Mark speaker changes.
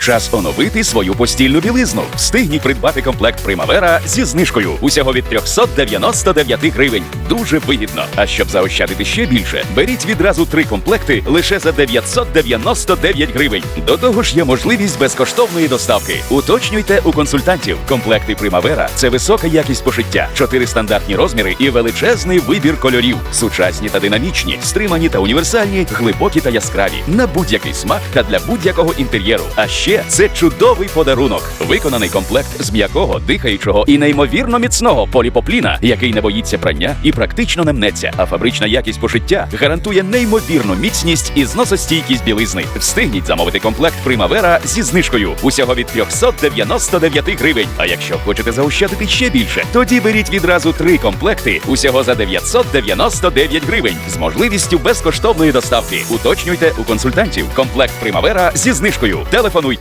Speaker 1: Час оновити свою постільну білизну. Встигніть придбати комплект Примавера зі знижкою. Усього від 399 гривень. Дуже вигідно. А щоб заощадити ще більше, беріть відразу три комплекти лише за 999 гривень. До того ж, є можливість безкоштовної доставки. Уточнюйте у консультантів. Комплекти Примавера це висока якість пошиття, чотири стандартні розміри і величезний вибір кольорів. Сучасні та динамічні, стримані та універсальні, глибокі та яскраві на будь-який смак та для будь-якого інтер'єру. А ще це чудовий подарунок. Виконаний комплект з м'якого, дихаючого і неймовірно міцного поліпопліна, який не боїться прання і практично не мнеться. А фабрична якість пошиття гарантує неймовірну міцність і зносостійкість білизни. Встигніть замовити комплект Примавера зі знижкою усього від 399 гривень. А якщо хочете заощадити ще більше, тоді беріть відразу три комплекти усього за 999 гривень з можливістю безкоштовної доставки. Уточнюйте у консультантів. Комплект Примавера зі знижкою. Телефонуйте